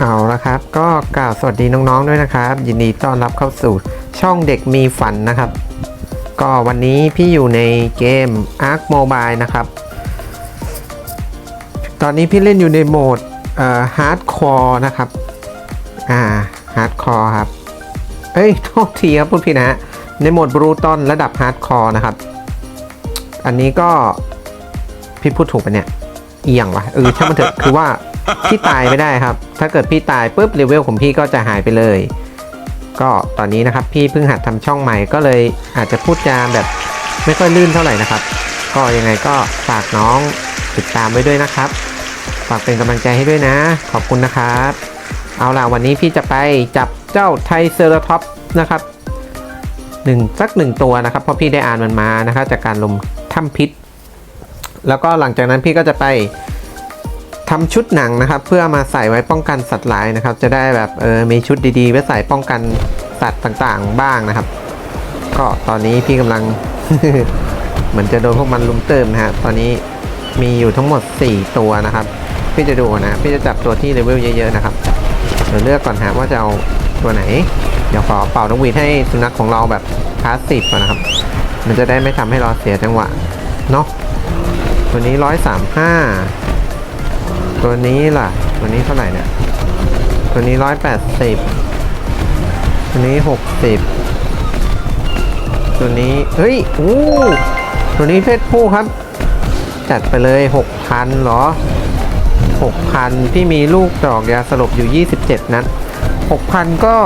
เอาละครับ ก็กล่าวสวัสดีน้องๆด้วยนะครับ ยินดีต้อนรับเข้าสู่ช่องเด็กมีฝันนะครับ ก็วันนี้พี่อยู่ในเกม Ark Mobile นะครับ ตอนนี้พี่เล่นอยู่ในโหมดเอ่อ Hardcore นะครับ อ่า Hardcore ครับ เอ้ยโทษทีครับพูดผิดนะฮะในโหมด Brutal ระดับ Hardcore นะครับ อันนี้ก็พี่พูดถูกปะเนี่ยเอียงวะเออช่างมันเถอะคือว่า พี่ตายไม่ได้ครับ ถ้าเกิดพี่ตายปุ๊บเลเวลของพี่ก็จะหายไปเลย ก็ตอนนี้นะครับพี่เพิ่งหัดทำช่องใหม่ก็เลยอาจจะพูดจาแบบไม่ค่อยลื่นเท่าไหร่นะครับ ก็ยังไงก็ฝากน้องติดตามไว้ด้วยนะครับ ฝากเป็นกำลังใจให้ด้วยนะ ขอบคุณนะครับ เอาล่ะวันนี้พี่จะไปจับเจ้าไทเซอร์ท็อปนะครับหนึ่งสักหนึ่งตัวนะครับเพราะพี่ได้อ่านมันมานะครับจากการลมถ้ำพิษ แล้วก็หลังจากนั้นพี่ก็จะไป ทำชุดหนังนะครับ เพื่อมาใส่ไว้ป้องกันสัตว์ร้ายนะครับ จะได้แบบเออมีชุดดีๆไว้ใส่ป้องกันสัตว์ต่างๆบ้างนะครับ ก็ตอนนี้พี่กำลังเหมือนจะโดนพวกมันลุมเติมนะฮะตอนนี้มีอยู่ทั้งหมด 4 ตัวนะครับ พี่จะดูนะพี่จะจับตัวที่เลเวลเยอะๆนะครับเดี๋ยวเลือกก่อนฮะว่าจะเอาตัวไหน เดี๋ยวขอเป่านกหวีดให้สุนัขของเราแบบพาสซีฟก่อนนะครับ มันจะได้ไม่ทำให้เราเสียจังหวะเนาะตัวนี้ร้อยสามห้า ตัวนี้ล่ะ ตัวนี้เท่าไหร่เนี่ย ตัวนี้ร้อยแปดสิบตัวนี้หกสิบตัวนี้ เฮ้ยโอ้ตัวนี้เพศผู้ครับ จัดไปเลยหกพันเหรอหกพันที่มีลูกดอกยาสลบอยู่ยี่สิบเจ็ดนัดหกพันก็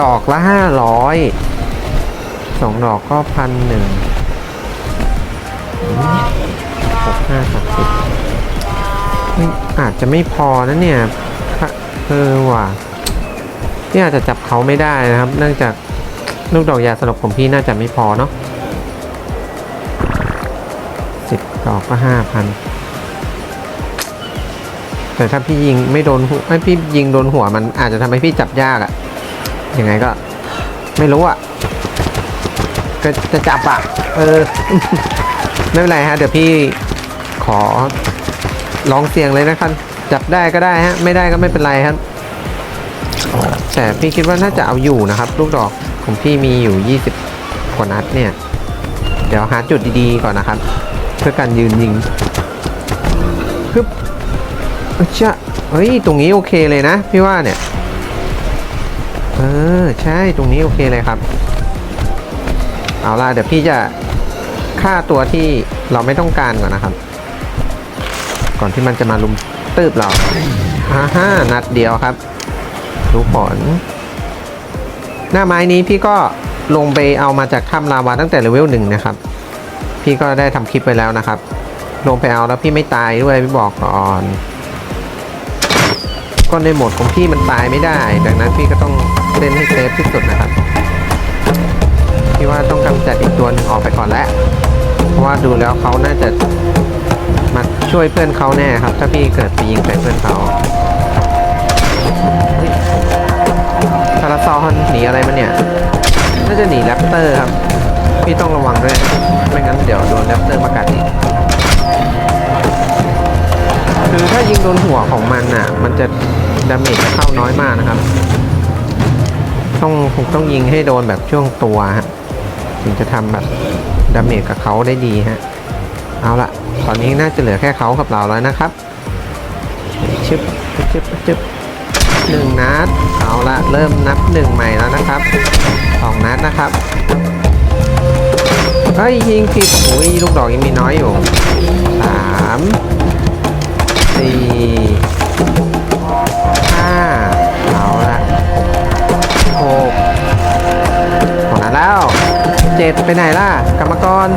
ดอกละห้าร้อยสองดอกก็พันหนึ่งหกห้าสามสิบ อาจจะไม่พอนะเนี่ยเออว่ะพี่อาจจะจับเขาไม่ได้นะครับ เนื่องจากลูกดอกยาสลบของพี่น่าจะไม่พอเนาะสิบดอกก็ห้าพันแต่ถ้าพี่ยิงไม่โดนหัวไอ้ยพี่ยิงโดนหัวมันอาจจะทำให้พี่จับยากอะยังไงก็ไม่รู้อะก็จะจับอะเออ ไม่เป็นไรฮะ เดี๋ยวพี่ขอ ลองเสี่ยงเลยนะครับ จับได้ก็ได้ฮะ ไม่ได้ก็ไม่เป็นไรครับ แต่พี่คิดว่าน่าจะเอาอยู่นะครับ ลูกดอกของพี่มีอยู่ 20 กว่านัดเนี่ย เดี๋ยวหาจุดดีๆก่อนนะครับ เพื่อการยืนยิงฮึบเอ้ยจ้ะเฮ้ย ตรงนี้โอเคเลยนะ พี่ว่าเนี่ย เออ ใช่ ตรงนี้โอเคเลยครับ เอาล่ะ เดี๋ยวพี่จะฆ่าตัวที่เราไม่ต้องการก่อนนะครับ ก่อนที่มันจะมาลุมตืบเราฮ่าฮ่านัดเดียวครับดูผลหน้าไม้นี้พี่ก็ลงไปเอามาจากถ้ำลาวาตั้งแต่เลเวลหนึ่งนะครับ พี่ก็ได้ทำคลิปไปแล้วนะครับ ลงไปเอาแล้วพี่ไม่ตายด้วยพี่บอกก่อนก็ในโหมดของพี่มันตายไม่ได้ ดังนั้นพี่ก็ต้องเล่นให้เซฟที่สุดนะครับพี่ว่าต้องกำจัดอีกตัวหนึ่งออกไปก่อนแล้ว เพราะว่าดูแล้วเขาน่าจะ มาช่วยเพื่อนเขาแน่ครับ ถ้าพี่เกิดไปยิงใส่เพื่อนเขาเฮ้ยพาราซอนหนีอะไรมาเนี่ยน่าจะหนีแรปเตอร์ครับ พี่ต้องระวังด้วย ไม่งั้นเดี๋ยวโดนแรปเตอร์มากัดอีกคือถ้ายิงโดนหัวของมันอะ มันจะดาเมจจะเข้าน้อยมากนะครับ ต้องคงต้องยิงให้โดนแบบช่วงตัวฮะถึงจะทำแบบดาเมจกับเขาได้ดีฮะ เอาละตอนนี้น่าจะเหลือแค่เขากับเราแล้วนะครับชึบชึบชึบหนึ่งนัด เอาละเริ่มนับหนึ่งใหม่แล้วนะครับสองนัดนะครับเฮ้ยยิงผิดโอ้ยลูกดอกยังมีน้อยอยู่สามสี่ห้าเอาละหกหกนัดแล้วเจ็ดไปไหนล่ะ กรรมกร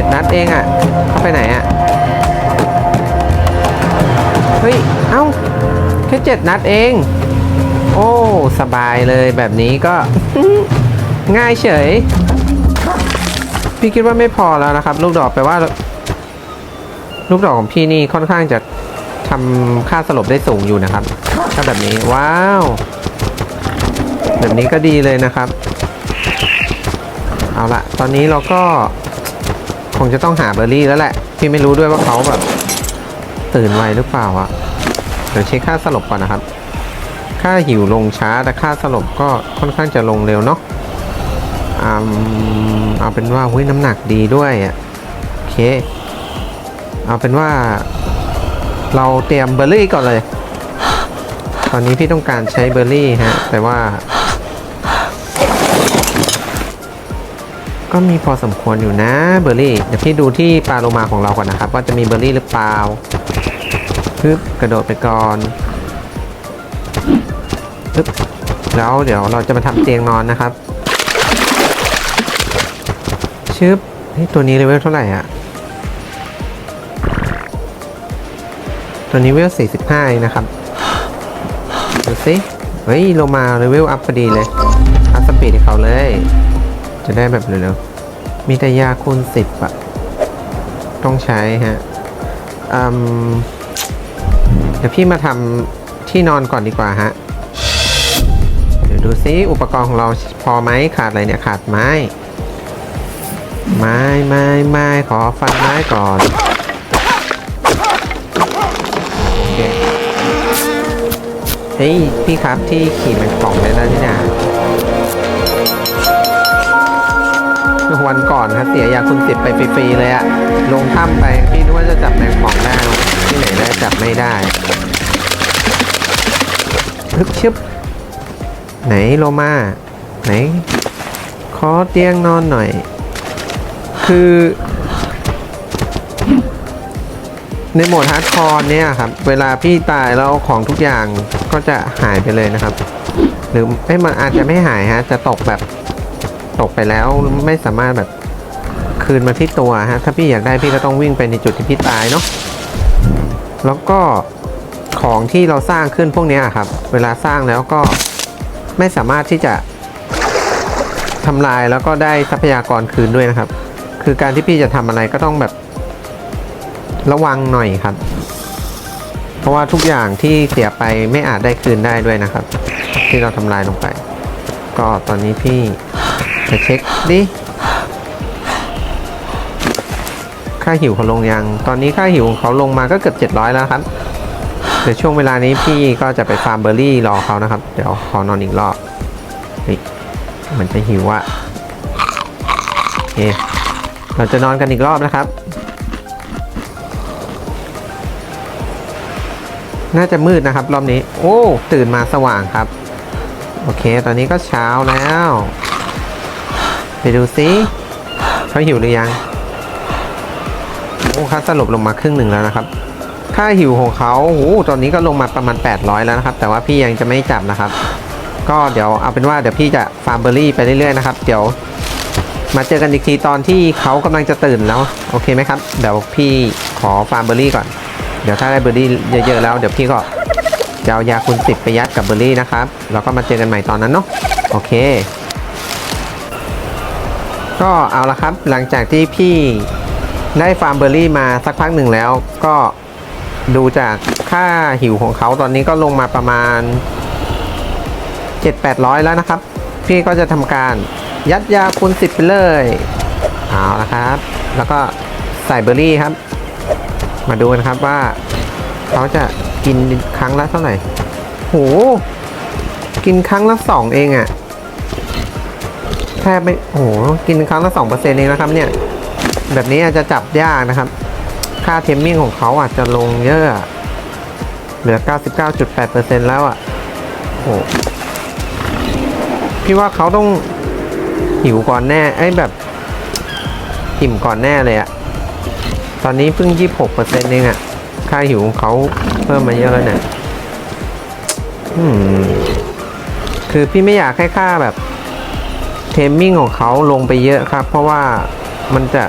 จ็ดนัดเองอะ่ะเขาไปไหนอะ่ะ เฮ้ย เอ้า แค่เจ็ดนัดเอง โอ้ สบายเลยแบบนี้ก็ ง่ายเฉย พี่คิดว่าไม่พอแล้วนะครับ ลูกดอกแปลว่า ลูกดอกของพี่นี่ค่อนข้างจะทำค่าสลบได้สูงอยู่นะครับ ถ้าแบบนี้ ว้าว แบบนี้ก็ดีเลยนะครับ เอาละตอนนี้เราก็ คงจะต้องหาเบอร์รี่แล้วแหละ พี่ไม่รู้ด้วยว่าเขาแบบ ตื่นไวหรือเปล่าอะเดี๋ยวเช็คค่าสลบก่อนนะครับ ค่าหิวลงช้าแต่ค่าสลบก็ค่อนข้างจะลงเร็วเนาะเอาเป็นว่าหุ้ยน้ำหนักดีด้วยอะโอเค เอาเป็นว่า เราเตรียมเบอร์รี่ก่อนเลย ตอนนี้พี่ต้องการใช้เบอร์รี่ฮะ แต่ว่า ก็มีพอสมควรอยู่นะเบอร์รี่ เดี๋ยวพี่ดูที่ปลาโลมาของเราก่อนนะครับ ว่าจะมีเบอร์รี่หรือเปล่าปึ๊บกระโดดไปก่อนปึ๊บแล้วเดี๋ยวเราจะมาทำเตียงนอนนะครับ ชึบเฮ้ตัวนี้เลเวลเท่าไหร่อะ ตัวนี้เลเวล45เองนะครับ ดูสิ เฮ้ยโลมาเลเวลอัพพอดีเลย อัพสปีดให้เขาเลย จะได้แบบเร็วๆมีแต่ยาคูณสิบอะต้องใช้ฮะเดี๋ยวพี่มาทำที่นอนก่อนดีกว่าฮะ เดี๋ยวดูซิอุปกรณ์ของเราพอไหมขาดอะไรเนี่ยขาดไม้ ไม้ไม้ไม้ขอฟันไม้ก่อนเคเฮ้ยพี่ครับที่ขี่มันกล่องได้แล้วนี่นะ วันก่อนครับเสียยาคุณสิบไปฟรีๆเลยอะลงถ้ำไปพี่นึกว่าจะจับแมงป่องได้ที่ไหนได้จับไม่ได้ทึบชึบไหนโลมาไหนขอเตียงนอนหน่อย คือ ในโหมดฮาร์ดคอร์เนี่ยครับ เวลาพี่ตายแล้วของทุกอย่างก็จะหายไปเลยนะครับ หรือไม่มันอาจจะไม่หายฮะ จะตกแบบ ตกไปแล้วไม่สามารถแบบคืนมาที่ตัวฮะ ถ้าพี่อยากได้พี่ก็ต้องวิ่งไปในจุดที่พี่ตายเนาะแล้วก็ของที่เราสร้างขึ้นพวกนี้ครับ เวลาสร้างแล้วก็ไม่สามารถที่จะทำลายแล้วก็ได้ทรัพยากรคืนด้วยนะครับ คือการที่พี่จะทำอะไรก็ต้องแบบระวังหน่อยครับ เพราะว่าทุกอย่างที่เสียไปไม่อาจได้คืนได้ด้วยนะครับ ที่เราทำลายลงไป ก็ตอนนี้พี่ จะเช็คดิ ค่าหิวเขาลงยัง ตอนนี้ค่าหิวของเขาลงมาก็เกือบ 700 แล้วครับ เดี๋ยวช่วงเวลานี้พี่ก็จะไปฟาร์มเบอร์รี่รอเขานะครับ เดี๋ยวขอนอนอีกรอบเฮ้ยมันจะหิวอะโอเค เราจะนอนกันอีกรอบนะครับ น่าจะมืดนะครับรอบนี้ โอ้ ตื่นมาสว่างครับ โอเค ตอนนี้ก็เช้าแล้ว ไปดูซิเขาหิวหรือยังโอ้ค่าสลบลงมาครึ่งหนึ่งแล้วนะครับ ค่าหิวของเขาโอ้ตอนนี้ก็ลงมาประมาณ 800 แล้วนะครับ แต่ว่าพี่ยังจะไม่จับนะครับ ก็เดี๋ยวเอาเป็นว่าเดี๋ยวพี่จะฟาร์มเบอร์รี่ไปเรื่อยๆนะครับ เดี๋ยว มาเจอกันอีกทีตอนที่เขากำลังจะตื่นแล้วโอเคไหมครับ เดี๋ยวพี่ขอฟาร์มเบอร์รี่ก่อน เดี๋ยวถ้าได้เบอร์รี่เยอะๆแล้วเดี๋ยวพี่ก็จะเอายาคูณสิบไปยัดกับเบอร์รี่นะครับ แล้วก็มาเจอกันใหม่ตอนนั้นเนาะ โอเค ก็เอาละครับหลังจากที่พี่ได้ฟาร์มเบอร์รี่มาสักพักหนึ่งแล้ว ก็ดูจากค่าหิวของเขาตอนนี้ก็ลงมาประมาณ 7-800 แล้วนะครับ พี่ก็จะทำการยัดยาคูณสิบไปเลยเอาละครับ แล้วก็ใส่เบอร์รี่ครับ มาดูกันครับว่าเขาจะกินครั้งละเท่าไหร่โหกินครั้งละสองเองอะ่ะ แทบไม่โอ้โหกินครั้งละสองเปอร์เซ็นต์เองนะครับเนี่ย แบบนี้อาจจะจับยากนะครับ ค่าเทมมิ่งของเขาอาจจะลงเยอะเหลือ 99.8%แล้วอะ่ะโหพี่ว่าเขาต้องหิวก่อนแน่ไอ้แบบอิ่มก่อนแน่เลยอะตอนนี้เพิ่ง 26%เองอะค่าหิวของเขาเพิ่มมาเยอะแล้วเนี่ยอืมคือพี่ไม่อยากให้ค่าแบบ มมิ่งของเขาลงไปเยอะครับ เพราะว่ามันจะ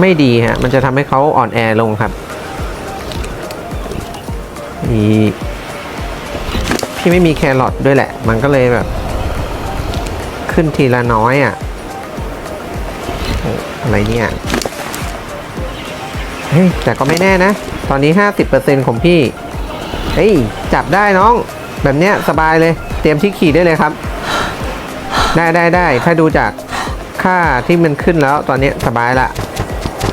ไม่ดีฮะ มันจะทำให้เขาอ่อนแอลงครับอีพี่ไม่มีแครอทด้วยแหละ มันก็เลยแบบ ขึ้นทีละน้อยอะโอ้อะไรเนี่ย เฮ้ย แต่ก็ไม่แน่นะ ตอนนี้ 50%ของพี่ เฮ้ย จับได้น้อง แบบเนี้ยสบายเลย เตรียมที่ขี่ได้เลยครับ ได้ได้ได้ถ้าดูจากค่าที่มันขึ้นแล้วตอนนี้สบายละ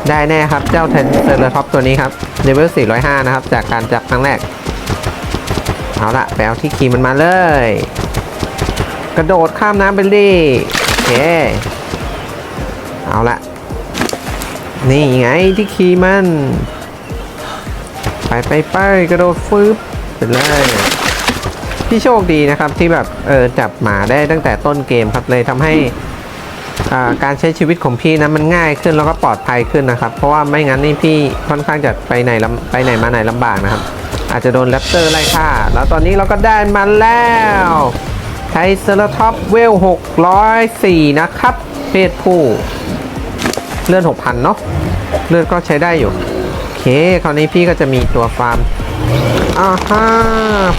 ได้แน่ครับเจ้าเทนเซอร์ท็อปตัวนี้ครับเลเวล405 นะครับ จากการจับครั้งแรก เอาละไปเอาที่ขี่มันมาเลย กระโดดข้ามน้ำไปดิโอเค เอาละนี่ไงที่ขี่มัน ไปไปไปกระโดดฟืบไปเลย พี่โชคดีนะครับที่แบบเออจับหมาได้ตั้งแต่ต้นเกมครับเลยทำให้อ่าการใช้ชีวิตของพี่นะมันง่ายขึ้นแล้วก็ปลอดภัยขึ้นนะครับ เพราะว่าไม่งั้นนี่พี่ค่อนข้างจะไปไหนไปไหนมาไหนลำบากนะครับ อาจจะโดนแรปเตอร์ไล่ฆ่า แล้วตอนนี้เราก็ได้มาแล้วไทเซอร์ท็อปเวล604 นะครับ เพศผู้เลื่อน 6,000 เนาะเลื่อนก็ใช้ได้อยู่ โอเค คราวนี้พี่ก็จะมีตัวฟาร์ม อ่าฮ่า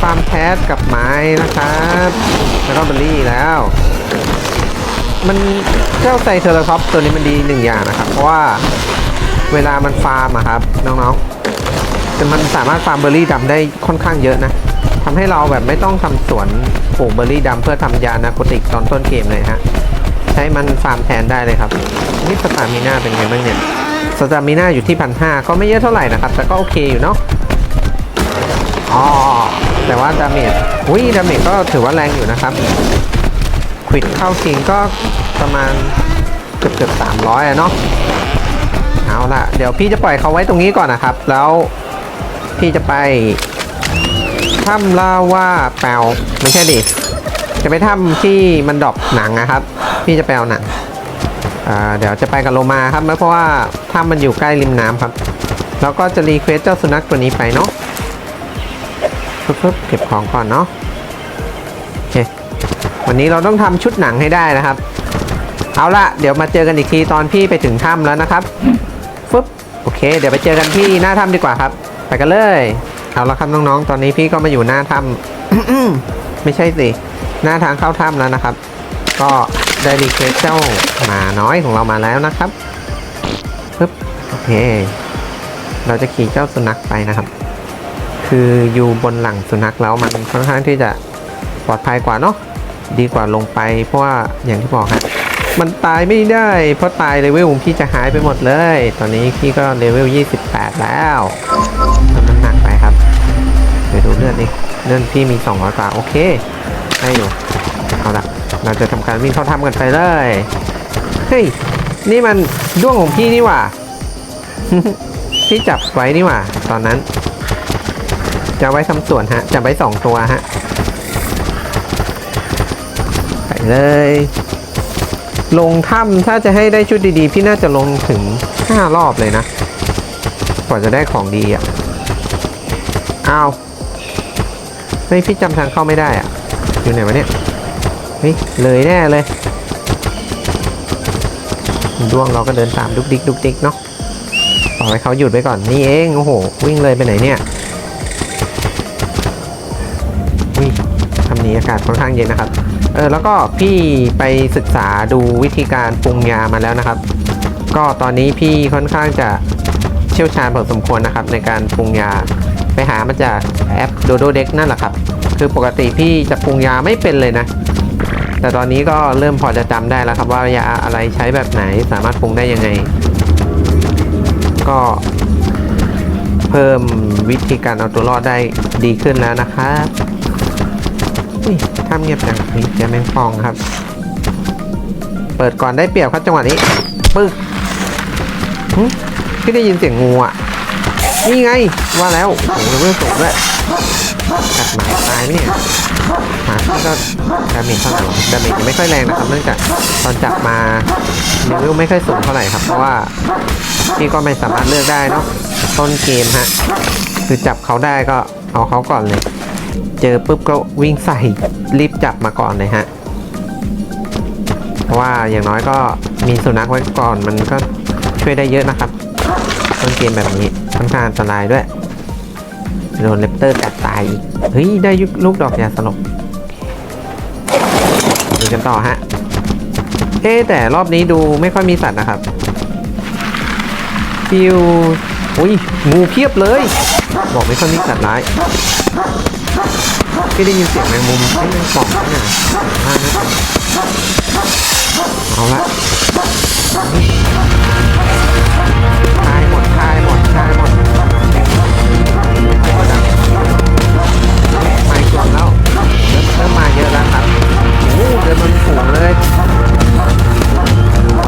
ฟาร์มแพทกับไม้นะครับ แล้วก็เบอร์รี่แล้ว มันเจ้าไซเทอร์ท็อปตัวนี้มันดีหนึ่งอย่างนะครับ เพราะว่าเวลามันฟาร์มอะครับ น้องๆแต่มันสามารถฟาร์มเบอร์รี่ดำได้ค่อนข้างเยอะนะทำให้เราแบบไม่ต้องทำสวนปลูกเบอร์รี่ดำเพื่อทำยานาโคติกตอนต้นเกมเลยฮะใช้มันฟาร์มแทนได้เลยครับนี่สตามิน่าเป็นไงบ้างเนี่ยสตามิน่าอยู่ที่พันห้าก็ไม่เยอะเท่าไหร่นะครับ แต่ก็โอเคอยู่เนาะ อ๋อแต่ว่าดาเมจอุ้ยดาเมจก็ถือว่าแรงอยู่นะครับควิดเข้าคิงก็ประมาณเกือบเกือบสามร้อยอะเนาะเอาละเดี๋ยวพี่จะปล่อยเขาไว้ตรงนี้ก่อนนะครับ แล้วพี่จะไปถ้ำลาว่าแปลวไม่ใช่ดิจะไปถ้ำที่มันดรอปหนังนะครับ พี่จะไปเอาหนังอ่าเดี๋ยวจะไปกับโลมาครับเพราะว่าถ้ำมันอยู่ใกล้ริมน้ำครับ แล้วก็จะรีเควสเจ้าสุนัขตัวนี้ไปเนาะ ปึ๊บๆเก็บของก่อนเนาะโอเควันนี้เราต้องทำชุดหนังให้ได้นะครับ เอาละเดี๋ยวมาเจอกันอีกทีตอนพี่ไปถึงถ้ำแล้วนะครับฟึบโอเค เดี๋ยวไปเจอกันที่หน้าถ้ำดีกว่าครับ ไปกันเลย เอาละครับน้องๆ ตอนนี้พี่ก็มาอยู่หน้าถ้ำไม่ใช่สิหน้าทางเข้าถ้ำแล้วนะครับ ก็ได้รีเควสเจ้าหมาน้อยของเรามาแล้วนะครับปึ๊บโอเค เราจะขี่เจ้าสุนัขไปนะครับ คืออยู่บนหลังสุนัขแล้วมันค่อนข้างที่จะปลอดภัยกว่าเนาะดีกว่าลงไป เพราะว่าอย่างที่บอกฮะมันตายไม่ได้ เพราะตายเลเวลของพี่จะหายไปหมดเลย ตอนนี้พี่ก็เลเวล 28 แล้วมันหนักไปครับเดี๋ยวดูเลือดดิเลือดพี่มี200กว่าโอเคได้อยู่เอาละเราจะทำการวิ่งเข้าถ้ำกันไปเลยเฮ้ยนี่มันด้วงของพี่นี่หว่าพี่จับไว้นี่หว่า ตอนนั้น จะไว้ทำสวนฮะ จะไว้สองตัวฮะ ไปเลย ลงถ้ำถ้าจะให้ได้ชุดดีๆ พี่น่าจะลงถึงห้ารอบเลยนะ กว่าจะได้ของดีอะ อ้าวเฮ้ยพี่จำทางเข้าไม่ได้อะ อยู่ไหนวะเนี่ยเฮ้ยเลยแน่เลยดวงเราก็เดินตามดุกดิกดุกดิกเนาะปล่อยให้เขาหยุดไว้ก่อนนี่เอง โอ้โห วิ่งเลยไปไหนเนี่ยากาศค่อนข้างเย็นนะครับ เออแล้วก็พี่ไปศึกษาดูวิธีการปรุงยามาแล้วนะครับ ก็ตอนนี้พี่ค่อนข้างจะเชี่ยวชาญพอสมควรนะครับ ในการปรุงยาไปหามาจากแอป Dodo Deck นั่นแหละครับ คือปกติพี่จะปรุงยาไม่เป็นเลยนะ แต่ตอนนี้ก็เริ่มพอจะจำได้แล้วครับ ว่ายาอะไรใช้แบบไหนสามารถปรุงได้ยังไง ก็เพิ่มวิธีการเอาตัวรอดได้ดีขึ้นแล้วนะครับ อุ้ยถ้าเงียบจังนี่เจอแมงฟองครับ เปิดก่อนได้เปรียบครับจังหวะนี้ปึ๊กหึพี่ได้ยินเสียงงูอะ นี่ไง ว่าแล้วโอ้โหเรื่องสูงด้วยกัดหมาตายไหมเนี่ยหมาพี่ก็ดาเมจเท่าไหร่ดาเมจยังไม่ค่อยแรงนะครับเนื่องจากตอนจับมาเลเวลไม่ค่อยสูงเท่าไหร่ครับ เพราะว่าพี่ก็ไม่สามารถเลือกได้เนาะต้นเกมฮะ คือจับเขาได้ก็เอาเขาก่อนเลย เจอปุ๊บก็วิ่งใส่รีบจับมาก่อนเลยฮะเพราะว่าอย่างน้อยก็มีสุนัขไว้ก่อนมันก็ช่วยได้เยอะนะครับต้นเกมแบบนี้ค่อนข้างอันตรายด้วยโดนเลปเตอร์กัดตายอีกเฮ้ยได้ยุลูกดอกยาสลบดูกันต่อฮะเอ๊แต่รอบนี้ดูไม่ค่อยมีสัตว์นะครับฟิวอุ้ยงูเพียบเลย บอกไม่ค่อยมีสัตว์ร้าย พี่ได้ยินเสียงแมงมุมที่มันป่องหนี่งห้านะเอาละทายหมดทายหมดทายหมดไม่กลมแล้วเริ่มมาเยอะแล้วครับโอ้เดินมันฝูงเลย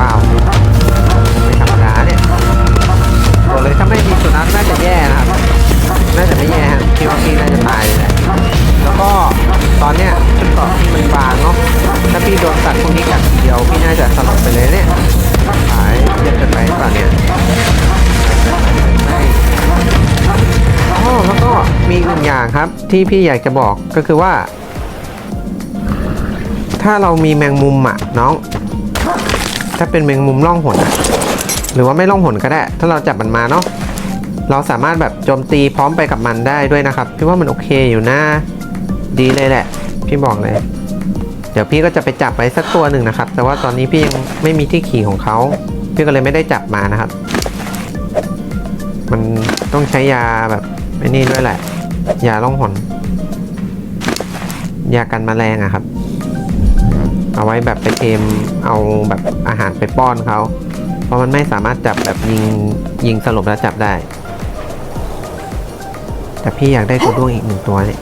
ว้าวไม่ธรรมดาเนี่ยตัวเลยถ้าไม่ ที่พี่อยากจะบอกก็คือว่า ถ้าเรามีแมงมุมอะน้อง ถ้าเป็นแมงมุมล่องหนอะหรือว่าไม่ล่องหนก็ได้ ถ้าเราจับมันมาเนาะเราสามารถแบบโจมตีพร้อมไปกับมันได้ด้วยนะครับ พี่ว่ามันโอเคอยู่นะ ดีเลยแหละ พี่บอกเลย เดี๋ยวพี่ก็จะไปจับไว้สักตัวหนึ่งนะครับ แต่ว่าตอนนี้พี่ยังไม่มีที่ขี่ของเขา พี่ก็เลยไม่ได้จับมานะครับ มันต้องใช้ยาแบบไอ้นี่ด้วยแหละ ยาล่องหนยากันแมลงอะครับ เอาไว้แบบไปเทมเอาแบบอาหารไปป้อนเขาเพราะมันไม่สามารถจับแบบยิงยิงสลบแล้วจับได้ แต่พี่อยากได้ตัวด้วงอีกหนึ่งตัวเนี่ย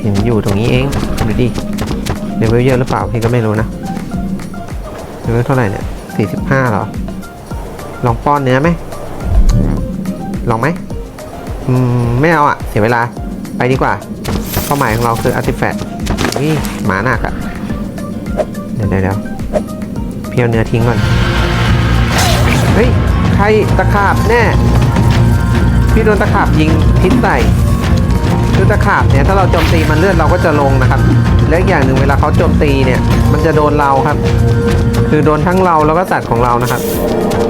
เห็นอยู่ตรงนี้เองดูดิเลเวลเยอะหรือเปล่าพี่ก็ไม่รู้นะเลเวลเท่าไหร่เนี่ยสี่สิบห้าหรอ ลองป้อนเนื้อไหมลองไหม อืมไม่เอาอะเสียเวลาไปดีกว่าเป้าหมายของเราคืออาร์ติแฟกต์นี่หมาหนักอะเดี๋ยวเดี๋ยวเพียวเนื้อทิ้งก่อน เฮ้ย ใครตะขาบแน่ พี่โดนตะขาบยิงพิษใส่คือตะขาบเนี่ยถ้าเราโจมตีมันเลือดเราก็จะลงนะครับ และอีกอย่างหนึ่งเวลาเขาโจมตีเนี่ย มันจะโดนเราครับ คือโดนทั้งเราแล้วก็สัตว์ของเรานะครับ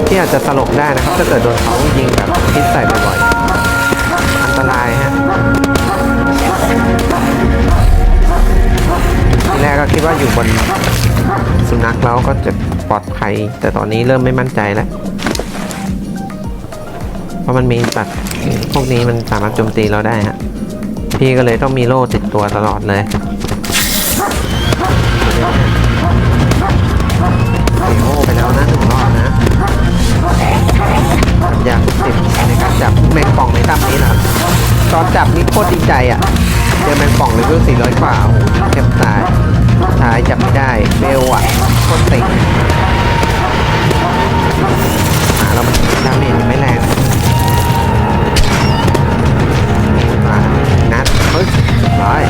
ที่อาจจะสลบได้นะครับถ้าเกิดโดนเขายิงแบบพิษใส่บ่อยๆ แรกก็คิดว่าอยู่บนสุนัขแล้วก็จะปลอดภัย แต่ตอนนี้เริ่มไม่มั่นใจแล้ว เพราะมันมีสัตว์พวกนี้มันสามารถโจมตีเราได้ฮะ พี่ก็เลยต้องมีโล่ติดตัวตลอดเลยโล่ไปแล้วนะหนึ่งรอบนะสัญญากสิบในการจับแมงป่องในตั้มนี้นะตอนจับนี่โคตรดีใจอะ เจอแมงป่องเลเวล400กว่าโอ้โหเจ็บตายตายจับไม่ได้เบลอะโคตรติงหาเรามันดาเมจไม่แรงมานัดเฮ้ยร้อย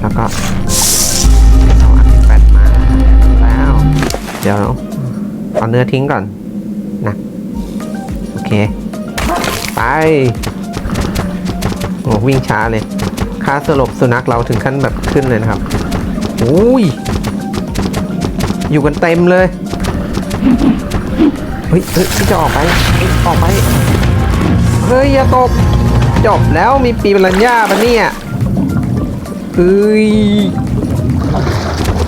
แล้วก็เอาอันที่แปดมาแล้ว เดี๋ยวเอาเนื้อทิ้งก่อนนะโอเค ไป โอ้วิ่งช้าเลยค่าสลบสุนัขเราถึงขั้นแบบขึ้นเลยนะครับอุ้ยอยู่กันเต็มเลยเฮ้ยเฮ้ยพี่จะออกไปเฮ้ยออกไปเฮ้ยอย่าตบจบแล้วมีปีบรัญญาปะเนี่ยเฮ้ย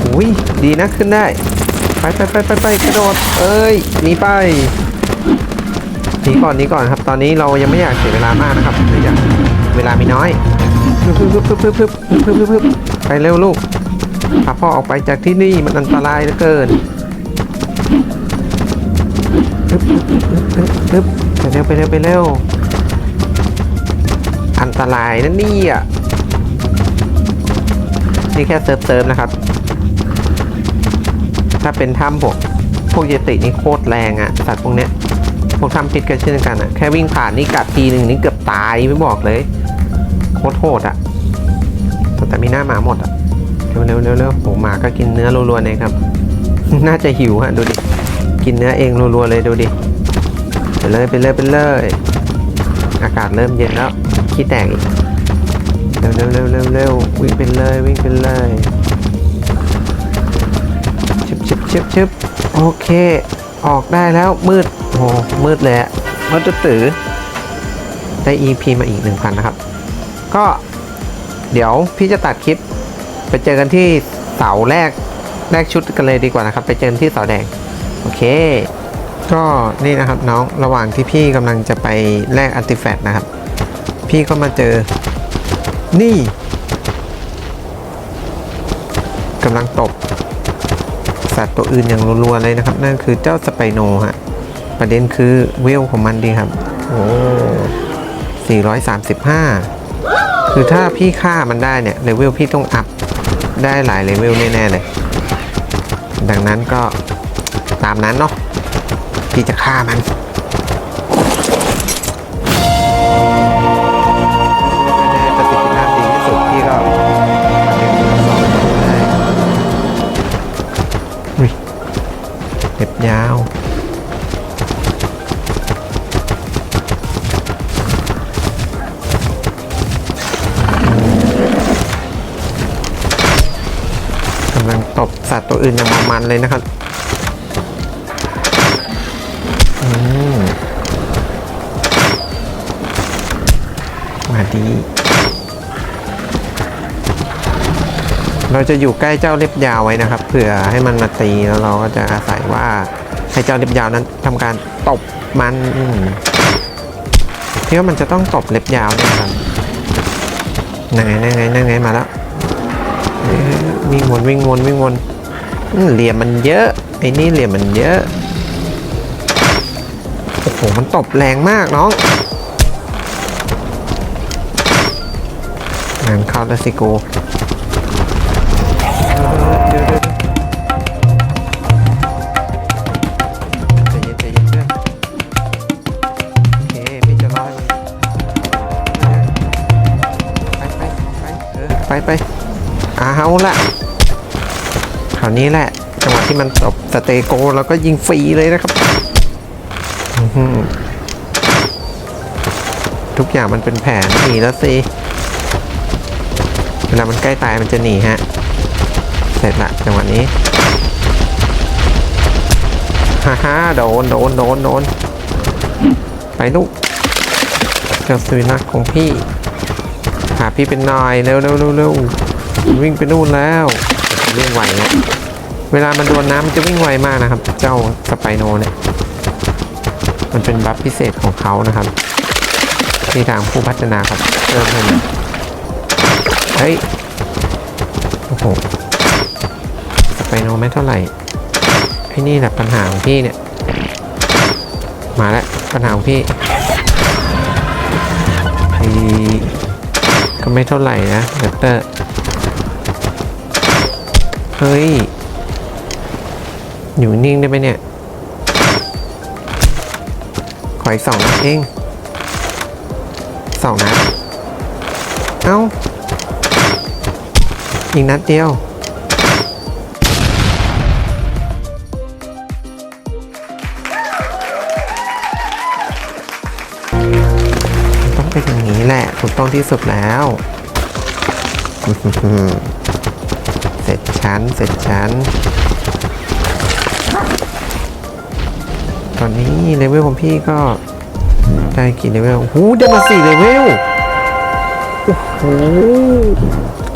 อุ้ยดีนะขึ้นได้ไปไปไปไปไปกระโดดเอ้ยหนีไปหนีก่อนหนีก่อนครับ ตอนนี้เรายังไม่อยากเสียเวลามากนะครับเนื่องจาก เวลามีน้อยไปเร็วลูกพาพ่อออกไปจากที่นี่มันอันตรายเหลือเกินไปเร็วไปเร็วไปเร็วอันตรายนั่นนี่อะนี่แค่เซิร์ฟเซิร์นะครับ ถ้าเป็นถ้ำพวกพวกเยตินี่โคตรแรงอะสัตว์พวกเนี้ยพวกทำพิษกันเช่นกันอะแค่วิ่งผ่านนี่กัดทีหนึ่งนี่เกือบตายไม่บอกเลย โคตรโหดอะแต่มีหน้าหมาหมดอะเร็วเร็วเร็วเร็วโหหมาก็กินเนื้อรัวๆเลยครับ น่าจะหิวฮะดูดิ กินเนื้อเองรัวๆเลยดูดิ ไปเลยไปเลยไปเลย อากาศเริ่มเย็นแล้วขี้แตกอีกเร็วเร็วเร็วเร็วเร็ววิ่งไปเลยวิ่งไปเลยชึบชึบชึบชึบโอเค ออกได้แล้วมืดโอ้มืดเลยมืดตื้อได้ EP มาอีก1,000นะครับ เดี๋ยวพี่จะตัดคลิป ไปเจอกันที่เสาแรกแรกชุดกันเลยดีกว่านะครับ ไปเจอกันที่เสาแดงโอเค ก็นี่นะครับน้องระหว่างที่พี่กำลังจะไปแลกอัลติแฟตนะครับ พี่ก็มาเจอ นี่กำลังตบสัตว์ตัวอื่นอย่างรัวๆเลยนะครับ นั่นคือเจ้าสไปโนฮะประเด็นคือเวลของมันดีครับ โอ้435 คือถ้าพี่ฆ่ามันได้เนี่ยเลเวลพี่ต้องอัพได้หลายเลเวลแน่ๆเลย ดังนั้นก็ตามนั้นเนาะพี่จะฆ่ามัน ตบสัตว์ตัวอื่นอย่างมันๆเลยนะครับอืมมาดี เราจะอยู่ใกล้เจ้าเล็บยาวไว้นะครับ เผื่อให้มันมาตีแล้วเราก็จะอาศัยว่าให้เจ้าเล็บยาวนั้นทำการตบมันอืมพี่ว่ามันจะต้องตบเล็บยาวนี่ยครับนั่งไงนั่งไงนั่งไงมาแล้ว วิ่งวนวิ่งวนวิ่งวนเหลี่ยมมันเยอะไอ้นี่เหลี่ยมมันเยอะโอ้โหมันตบแรงมากน้องงานเข้าแล้วสิโกไปไป เออไปไปเอาละคราวนี้แหละจังหวะที่มันตบสเตโกแล้วก็ยิงฟรีเลยนะครับทุกอย่างมันเป็นแผนหนีแล้วสิเวลามันใกล้ตายมันจะหนีฮะ เสร็จละจังหวะนี้ฮ่าฮ่าโดนโดนโดนโดนไปลูกเจ้าสุนัขของพี่ หาพี่เป็นน่อยเร็วเร็วเร็วเร็ว วิ่งไปนู่นแล้ววิ่งไวเนี่ยเวลามันโดนน้ำมันจะวิ่งไวมากนะครับ เจ้าสไปโนเนี่ย มันเป็นบัฟพิเศษของเขานะครับ ที่ทางผู้พัฒนาครับเพิ่มให้มาเฮ้ย โอ้โห สไปโนไม่เท่าไหร่ไอ้นี่แหละปัญหาของพี่เนี่ย มาแล้วปัญหาของพี่ก็ไม่เท่าไหร่นะเดเตอร์ ฮ้ย อยู่นิ่งได้ไหมเนี่ยขออีกสองนัดเองสองนัด เอ้า อีกนัดเดียวต้องเป็นอย่างนี้แหละ ถูกต้องที่สุดแล้ว เสร็จชั้น เสร็จชั้น ตอนนี้เลเวลของพี่ก็ได้กี่เลเวลโอ้โหได้มาสี่เลเวล โอ้โห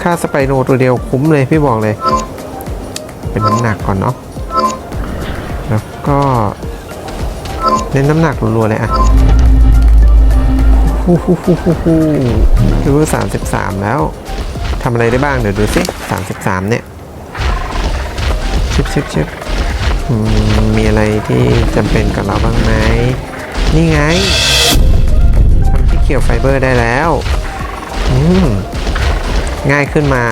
ค่าสไปโนตัวเดียวคุ้มเลยพี่บอกเลย เป็นน้ำหนักก่อนเนาะ แล้วก็เน้นน้ำหนักรัวๆเลยอะฮู้ฮู้ฮู้ฮู้ฮู้ดูสามสิบสามแล้วำอะไรได้บ้างเดี๋ยวดูสิสามสิบสามเนี่ยชิบชิบชิบมีอะไรที่จำเป็นกับเราบ้างไหมนี่ไงทำที่เกี่ยวไฟเบอร์ได้แล้วอืมง่ายขึ้นมา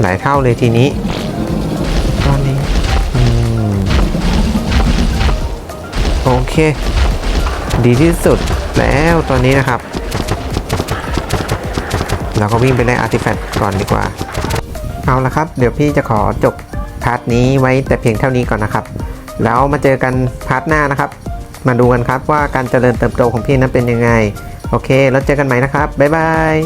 หลายเท่าเลยทีนี้ ตอนนี้อืมโอเค ดีที่สุดแล้วตอนนี้นะครับ เราก็วิ่งไปไล่อาร์ติแฟกต์ก่อนดีกว่า เอาละครับ เดี๋ยวพี่จะขอจบพาร์ทนี้ไว้แต่เพียงเท่านี้ก่อนนะครับ แล้วมาเจอกันพาร์ทหน้านะครับ มาดูกันครับว่าการเจริญเติบโตของพี่นั้นเป็นยังไง โอเค แล้วเจอกันใหม่นะครับ บ๊ายบาย